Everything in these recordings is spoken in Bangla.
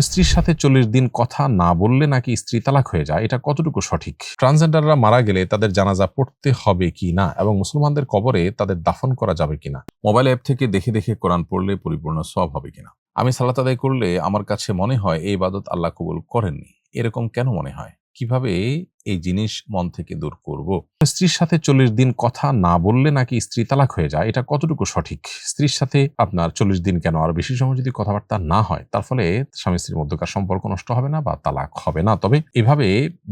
স্ত্রীর সাথে চল্লিশ দিন কথা না বললে নাকি স্ত্রী তালাক হয়ে যায়? এটা কতটুকু সঠিক? ট্রান্সজেন্ডাররা মারা গেলে তাদের জানাজা পড়তে হবে কি না? এবং মুসলমানদের কবরে তাদের দাফন করা যাবে কিনা মোবাইল অ্যাপ থেকে দেখে দেখে কোরআন পড়লে পরিপূর্ণ সব হবে কিনা আমি সালাত আদায় করলে আমার কাছে মনে হয় এই ইবাদত আল্লাহ কবুল করেননি। এরকম কেন মনে হয়? কীভাবে এই জিনিস মন থেকে দূর করব। স্ত্রীর সাথে চল্লিশ দিন কথা না বললে নাকি স্ত্রী তালাক হয়ে যায়? এটা কতটুকু সঠিক? স্ত্রীর সাথে আপনার চল্লিশ দিন কেন আর বেশি সময় যদি কথাবার্তা না হয়? তার ফলে স্বামী স্ত্রীর মধ্যকার সম্পর্ক নষ্ট হবে না বা তালাক হবে না। তবে এভাবে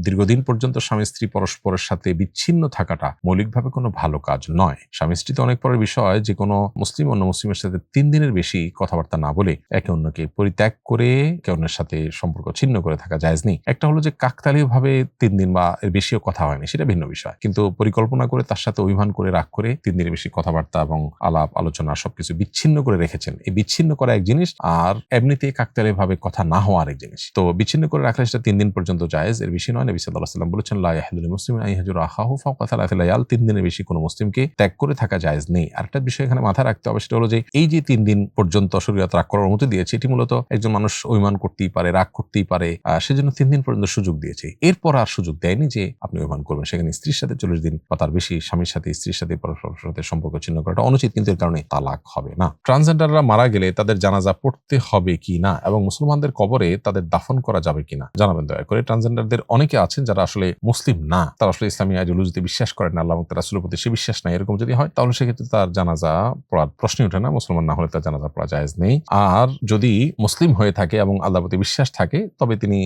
দীর্ঘদিন পর্যন্ত স্বামী স্ত্রী পরস্পরের সাথে বিচ্ছিন্ন থাকাটা মৌলিকভাবে কোনো ভালো কাজ নয়। স্বামী স্ত্রী তো অনেক পরের বিষয় যে কোনো মুসলিম অন্য মুসলিমের সাথে তিন দিনের বেশি কথাবার্তা না বলে একে অন্যকে পরিত্যাগ করে, একে অন্যের সাথে সম্পর্ক ছিন্ন করে থাকা যায় নেই। একটা হলো যে কাকতালীয় ভাবে তিন দিন বা এর বেশিও কথা হয়নি, সেটা ভিন্ন বিষয়। কিন্তু পরিকল্পনা করে, তার সাথে অভিমান করে, রাগ করে তিন দিনের বেশি কথাবার্তা এবং আলাপ, আলোচনা সবকিছু বিচ্ছিন্ন করে রেখেছেন। এই বিচ্ছিন্ন করা এক জিনিস আর এমনিতে কাকতালীয় ভাবে কথা না হওয়া আরেক জিনিস। তো বিচ্ছিন্ন করে রাখলে সেটা তিন দিন পর্যন্ত জায়েজ, এর বেশি নয়। নবী সাল্লাহ সাল্লাম বলেছেন লাহিদুল মুসলিম আইহাজুর আহাহু ফাউকাতালায়াল তিন দিনের বেশি কোনো মুসলিমকে ত্যাগ করে থাকা জায়েজ নেই। আরেকটা বিষয় এখানে মাথায় রাখতে হবে, সেটা হলো যে এই যে তিন দিন পর্যন্ত শরীয়ত রাগ করার অনুমতি দিয়েছে, এটি মূলত একজন মানুষ অভিমান করতেই পারে, রাগ করতেই পারে সেজন্য তিন দিন পর্যন্ত সুযোগ দিয়েছে। এরপর আর সুযোগ দেয়নি যে আপনি অভিমান করবেন। সেখানে স্ত্রীর সাথে চল্লিশ দিন বা তার বেশি স্বামীর সাথে, স্ত্রীর সাথে পরস্পরের সাথে সম্পর্ক ছিন্ন করাটা অনুচিত, কিন্তু এর কারণে তালাক হবে না। ট্রান্সজেন্ডাররা মারা গেলে তাদের জানাজা পড়তে হবে কি না এবং মুসলমানদের কবরে তাদের দাফন করা যাবে কিনা জানাবেন, দয়া করে। ট্রান্সজেন্ডারদের অনেকে আছেন যারা আসলে মুসলিম না, তারা আসলে ইসলামী আইডিওলজিতে বিশ্বাস করেন না, আল্লাহ তার রাসূলের প্রতি সে বিশ্বাস নাই, এরকম যদি হয়, তাহলে সেক্ষেত্রে তার জানাজা পড়ার প্রশ্নই ওঠে না, মুসলমান না হলে তার জানাজা পড়া জায়েজ নেই। আর যদি মুসলিম হয়ে থাকে এবং আল্লাহ প্রতি বিশ্বাস থাকে, তবে তিনি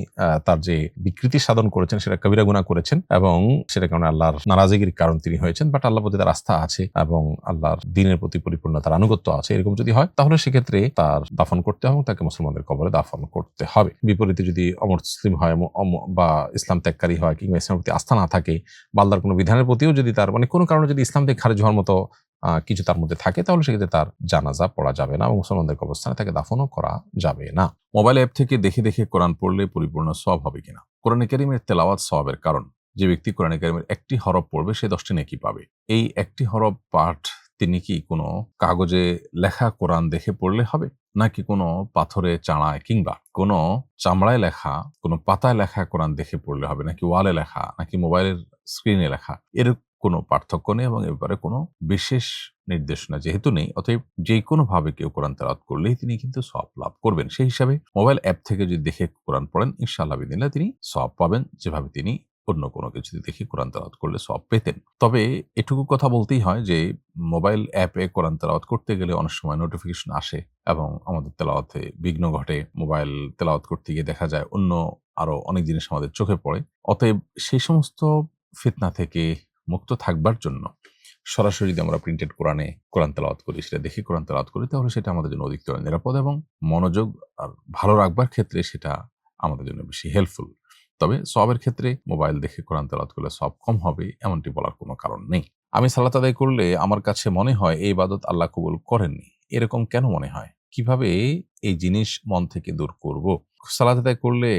তার যে বিকৃতি সাধন করেছেন, সেটা কবিরা করেছেন এবং সেটা কারণে আল্লাহর নারাজিগির কারণ তিনি হয়েছেন বাট আল্লাহ প্রতি তার আস্থা আছে এবং আল্লাহর দিনের প্রতি পরিপূর্ণ তার আনুগত্য আছে, এরকম যদি হয়, তাহলে সেক্ষেত্রে তার দাফন করতে হবে তাকে মুসলমানদের কবরে দাফন করতে হবে। বিপরীতে যদি অমুসলিম হয় বা ইসলাম ত্যাগকারী হয় কিংবা ইসলামের প্রতি আস্থা না থাকে, বা আল্লাহর কোনো বিধানের প্রতিও যদি তার মানে কোনো কারণে যদি ইসলাম থেকে খারিজ হওয়ার মতো কিছু তার মধ্যে থাকে, তাহলে সেক্ষেত্রে তার জানাজা পড়া যাবে না এবং মুসলমানদের কবরস্থানে তাকে দাফনও করা যাবে না। মোবাইল অ্যাপ থেকে দেখে দেখে কোরআন পড়লে পরিপূর্ণ সব হবে কিনা? কোরআন করিমের তেলাওয়াত সবের কারণ? যে ব্যক্তি কোরআন করিমের একটি হরফ পড়বে, সে দশটি নেকি পাবে। এই একটি হরফ পাঠ তিনি কি কোনো কাগজে লেখা কোরআন দেখে পড়লে হবে? নাকি কোনো পাথরে চাড়ায় কিংবা কোনো চামড়ায় লেখা, কোনো পাতায় লেখা কোরআন দেখে পড়লে হবে? নাকি ওয়ালে লেখা, নাকি মোবাইলের স্ক্রিনে লেখা? এর কোনো পার্থক্য নেই এবং এ কোনো বিশেষ নির্দেশনা যেহেতু নেই, অতএব যে কোনো ভাবে কেউ কোরআন তেলাওয়াত করলেই তিনি কিন্তু সব লাভ করবেন। সেই হিসাবে মোবাইল অ্যাপ থেকে যদি দেখে কোরআন পড়েন, ইনশাআল্লাহ বিদিল্লা তিনি সব পাবেন। যেভাবে তিনি অন্য কোনো কিছু দেখে কোরআন তেলাওয়াত করলে সব পেতেন। তবে এটুকু কথা বলতেই হয় যে, মোবাইল অ্যাপে কোরআন তেলাওয়াত করতে গেলে অনেক সময় নোটিফিকেশন আসে এবং আমাদের তেলাওয়াতে বিঘ্ন ঘটে। মোবাইল তেলাওয়াত করতে গিয়ে দেখা যায় অন্য আরও অনেক জিনিস আমাদের চোখে পড়ে। অতএব সেই সমস্ত ফিতনা থেকে মুক্ত থাকবার জন্য সরাসরি যদি আমরা প্রিন্টেড কোরআনে কোরআন তেলাওয়াত করি, সেটা দেখে কোরআন তেলাওয়াত করি, তাহলে সেটা আমাদের জন্য অধিকতর নিরাপদ এবং মনোযোগ আর ভালো রাখবার ক্ষেত্রে সেটা আমাদের জন্য বেশি হেল্পফুল তবে সবের ক্ষেত্রে মোবাইল দেখে কোরআন তেলাওয়াত করলে সব কম হবে, এমনটি বলার কোনো কারণ নেই। আমি সালাত আদায় করলে আমার কাছে মনে হয় এই ইবাদত আল্লাহ কবুল করেননি। এরকম কেন মনে হয়? কীভাবে এই জিনিস মন থেকে দূর করব? সালাত আদায় করলে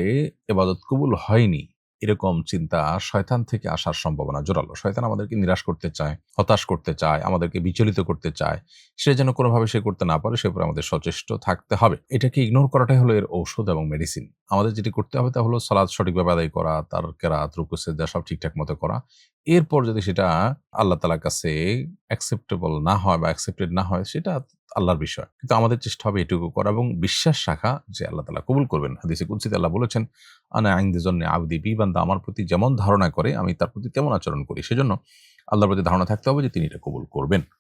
এবাদত কবুল হয়নি। এরকম চিন্তা শয়তান থেকে আসার সম্ভাবনা জোরালো। শয়তান আমাদেরকে নিরাশ করতে চায়, হতাশ করতে চায়, আমাদেরকে বিচলিত করতে চায়। সে যেন কোনোভাবে সে করতে না পারে, সে উপরে আমাদের সচেষ্ট থাকতে হবে। এটাকে ইগনোর করাটাই হলো এর ঔষধ এবং মেডিসিন আমাদের যেটি করতে হবে তা হলো সালাদ সঠিকভাবে আদায় করা, তার কেরাত রুকুসেদা সব ঠিকঠাক মতো করা। এরপর যদি সেটা আল্লাহ তালার কাছে অ্যাকসেপ্টেবল না হয় বা অ্যাকসেপ্টেড না হয়, সেটা আল্লাহর বিষয়। কিন্তু আমাদের চেষ্টা হবে এটুকু করা এবং বিশ্বাস রাখা যে আল্লাহ তালা কবুল করবেন। হাদিসে কুলসিতে আল্লাহ বলেছেন, আনা আইনদের জন্য আবদি বি বান্দা আমার প্রতি যেমন ধারণা করে, আমি তার প্রতি তেমন আচরণ করি। সেজন্য আল্লাহর প্রতি ধারণা থাকতে হবে যে তিনি এটা কবুল করবেন।